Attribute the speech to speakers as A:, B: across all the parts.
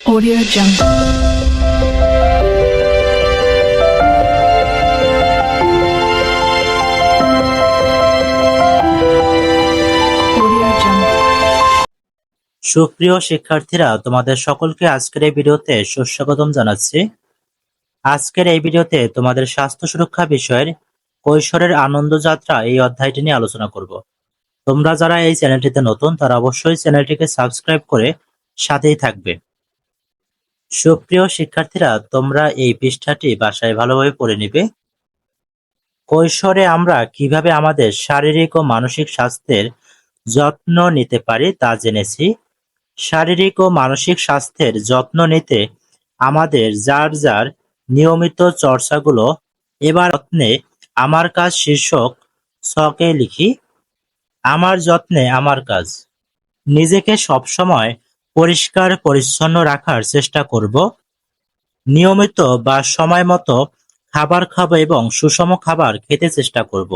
A: Audio Jungle.
B: সুপ্রিয় শিক্ষার্থীরা, তোমাদের সকলকে আজকের এই ভিডিওতে সুস্বাগতম জানাচ্ছি। আজকের এই ভিডিওতে তোমাদের স্বাস্থ্য সুরক্ষা বিষয়ের কৈশোরের আনন্দ যাত্রা এই অধ্যায়টি নিয়ে আলোচনা করব। তোমরা যারা এই চ্যানেলটিতে নতুন, তারা অবশ্যই চ্যানেলটিকে সাবস্ক্রাইব করে সাথেই থাকবে। সুপ্রিয় শিক্ষার্থীরা, তোমরা এই পৃষ্ঠাটি বাসায় ভালোভাবে পড়ে নিবে। কৈশোরে আমরা কীভাবে আমাদের শারীরিক ও মানসিক স্বাস্থ্যের যত্ন নিতে পারি তা জেনেছি। শারীরিক ও মানসিক স্বাস্থ্যের যত্ন নিতে আমাদের যার যার নিয়মিত চর্চাগুলো এবার যত্নে আমার কাজ শীর্ষক ছকে লিখি। আমার যত্নে আমার কাজ। নিজেকে সবসময় পরিষ্কার, পরিচ্ছন্ন রাখার চেষ্টা করব। নিয়মিত বা সময় মতো খাবার খাব এবং সুষম খাবার খেতে চেষ্টা করব।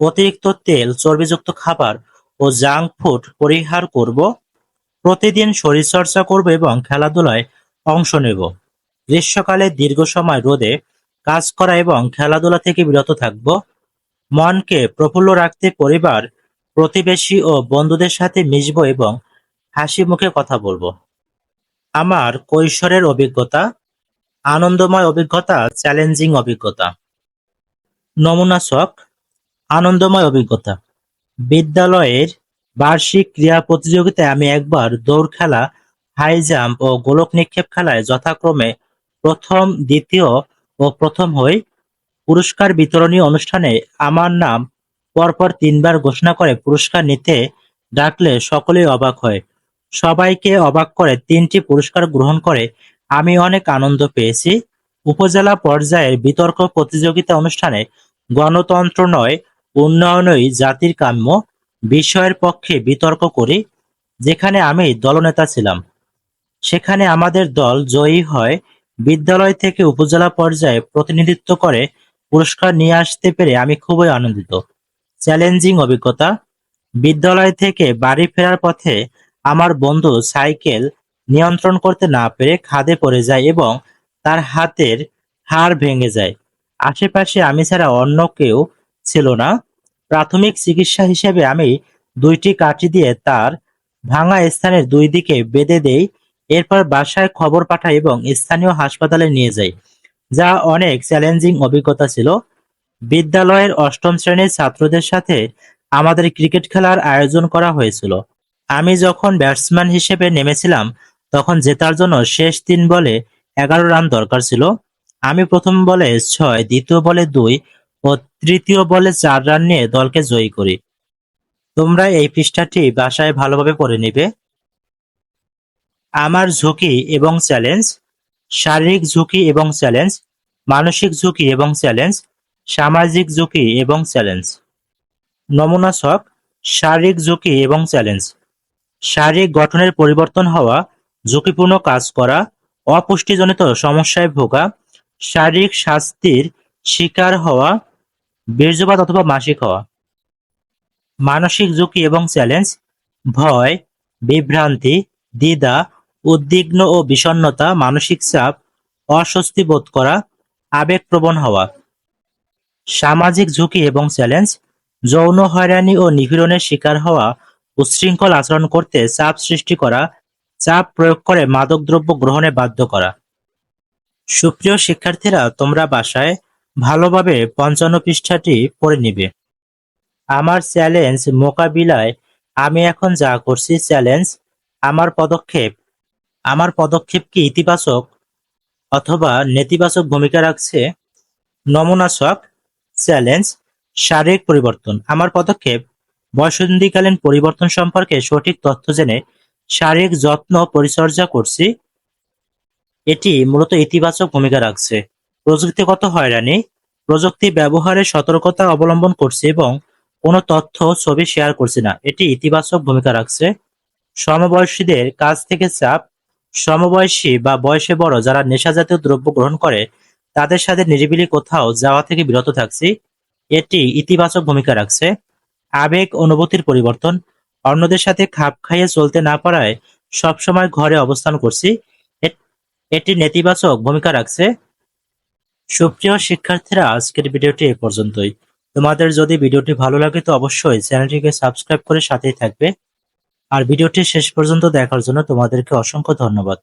B: অতিরিক্ত তেল, চর্বিযুক্ত খাবার ও জাঙ্ক ফুড পরিহার করব। প্রতিদিন শরীরচর্চা করব এবং খেলাধুলায় অংশ নেব। গ্রীষ্মকালে দীর্ঘ সময় রোদে কাজ করা এবং খেলাধুলা থেকে বিরত থাকব। মনকে প্রফুল্ল রাখতে পরিবার, প্রতিবেশী ও বন্ধুদের সাথে মিশব এবং হাসি মুখে কথা বলব। আমার কৈশোরের অভিজ্ঞতা, আনন্দময় অভিজ্ঞতা, চ্যালেঞ্জিং অভিজ্ঞতা। নমুনা ছক, আনন্দময় অভিজ্ঞতা। বিদ্যালয়ের বার্ষিক ক্রীড়া প্রতিযোগিতায় আমি একবার দৌড় খেলা হাই জাম্প ও গোলক নিক্ষেপ খেলায় যথাক্রমে প্রথম, দ্বিতীয় ও প্রথম হই পুরস্কার বিতরণী অনুষ্ঠানে আমার নাম পরপর তিনবার ঘোষণা করে পুরস্কার নিতে ডাকলে সকলেই অবাক হয়। সবাইকে অবাক করে তিনটি পুরস্কার গ্রহণ করে আমি অনেক আনন্দ পেয়েছি। উপজেলা পর্যায়ের বিতর্ক প্রতিযোগিতা অনুষ্ঠানে গণতন্ত্র নয়, উন্নয়নই জাতির কাম্য বিষয়ের পক্ষে বিতর্ক করি, যেখানে আমি দলনেতা ছিলাম। সেখানে আমাদের দল জয়ী হয়, বিদ্যালয় থেকে উপজেলা পর্যায়ে প্রতিনিধিত্ব করে পুরস্কার নিয়ে আসতে পেরে আমি খুবই আনন্দিত। চ্যালেঞ্জিং অভিজ্ঞতা, বিদ্যালয় থেকে বাড়ি ফেরার পথে আমার বন্ধু সাইকেল নিয়ন্ত্রণ করতে না পেরে খাদে পড়ে যায় এবং তার হাতের হাড় ভেঙে যায়। আশেপাশে আমি ছাড়া অন্য কেউ ছিল না। প্রাথমিক চিকিৎসা হিসেবে আমি দুইটি কাঠি দিয়ে তার ভাঙা স্থানের দুই দিকে বেঁধে দেই, এরপর বাসায় খবর পাঠাই এবং স্থানীয় হাসপাতালে নিয়ে যাই, যা অনেক চ্যালেঞ্জিং অভিজ্ঞতা ছিল। বিদ্যালয়ের অষ্টম শ্রেণির ছাত্রদের সাথে আমাদের ক্রিকেট খেলার আয়োজন করা হয়েছিল। আমি যখন ব্যাটসম্যান হিসেবে নেমেছিলাম, তখন জেতার জন্য শেষ তিন বলে এগারো রান দরকার ছিল। আমি প্রথম বলে ছয়, দ্বিতীয় বলে দুই ও তৃতীয় বলে চার রান নিয়ে দলকে জয়ী করি। তোমরা এই পৃষ্ঠাটি বাসায় ভালোভাবে পড়ে নিবে। আমার ঝুঁকি এবং চ্যালেঞ্জ শারীরিক ঝুঁকি এবং চ্যালেঞ্জ মানসিক ঝুঁকি এবং চ্যালেঞ্জ সামাজিক ঝুঁকি এবং চ্যালেঞ্জ নমুনা ছক, শারীরিক ঝুঁকি এবং চ্যালেঞ্জ শারীরিক গঠনের পরিবর্তন হওয়া, ঝুঁকিপূর্ণ কাজ করা, অপুষ্টিজনিত সমস্যায় ভোগা, শারীরিক শাস্তির শিকার হওয়া, বীর্যপাত অথবা মাসিক হওয়া। মানসিক ঝুঁকি এবং চ্যালেঞ্জ, ভয়, বিভ্রান্তি, দ্বিধা, উদ্বিগ্ন ও বিষণ্ণতা, মানসিক চাপ, অস্বস্তি বোধ করা, আবেগপ্রবণ হওয়া। সামাজিক ঝুঁকি এবং চ্যালেঞ্জ, যৌন হয়রানি ও নিপীড়নের শিকার হওয়া উচ্ছৃঙ্খল আচরণ করতে চাপ সৃষ্টি করা, চাপ প্রয়োগ করে মাদকদ্রব্য গ্রহণে বাধ্য করা। সুপ্রিয় শিক্ষার্থীরা, তোমরা বাসায় ভালোভাবে পঞ্চান্ন পৃষ্ঠাটি পড়ে নিবে। আমার চ্যালেঞ্জ মোকাবিলায়, আমি এখন যা করছি চ্যালেঞ্জ, আমার পদক্ষেপ আমার পদক্ষেপ কি ইতিবাচক অথবা নেতিবাচক ভূমিকা রাখছে? নমুনা ছক চ্যালেঞ্জ, শারীরিক পরিবর্তন। আমার পদক্ষেপ বয়সন্ধিকালীন পরিবর্তন সম্পর্কে সঠিক তথ্য জেনে শারীরিক যত্ন পরিচর্যা করছি। এটি মূলত ইতিবাচক ভূমিকা রাখছে। প্রযুক্তিগত হয়রানি, প্রযুক্তি ব্যবহারে সতর্কতা অবলম্বন করছে এবং কোনো তথ্য, ছবি শেয়ার করছে না। এটি ইতিবাচক ভূমিকা রাখছে। সমবয়সীদের কাছ থেকে চাপ, সমবয়সী বা বয়সে বড় যারা নেশাজাতীয় দ্রব্য গ্রহণ করে, তাদের সাথে নিরিবিলি কোথাও যাওয়া থেকে বিরত থাকছি। এটি ইতিবাচক ভূমিকা রাখছে। আবেগ, অনুভূতির পরিবর্তন, অন্যদের সাথে খাপ খাইয়ে চলতে না পারায় সবসময় ঘরে অবস্থান করছি। এটি নেতিবাচক ভূমিকা রাখছে। সুপ্রিয় শিক্ষার্থীরা, আজকের ভিডিওটি এ পর্যন্তই। তোমাদের যদি ভিডিওটি ভালো লাগে তো অবশ্যই চ্যানেলটিকে সাবস্ক্রাইব করে সাথেই থাকবে। আর ভিডিওটি শেষ পর্যন্ত দেখার জন্য তোমাদেরকে অসংখ্য ধন্যবাদ।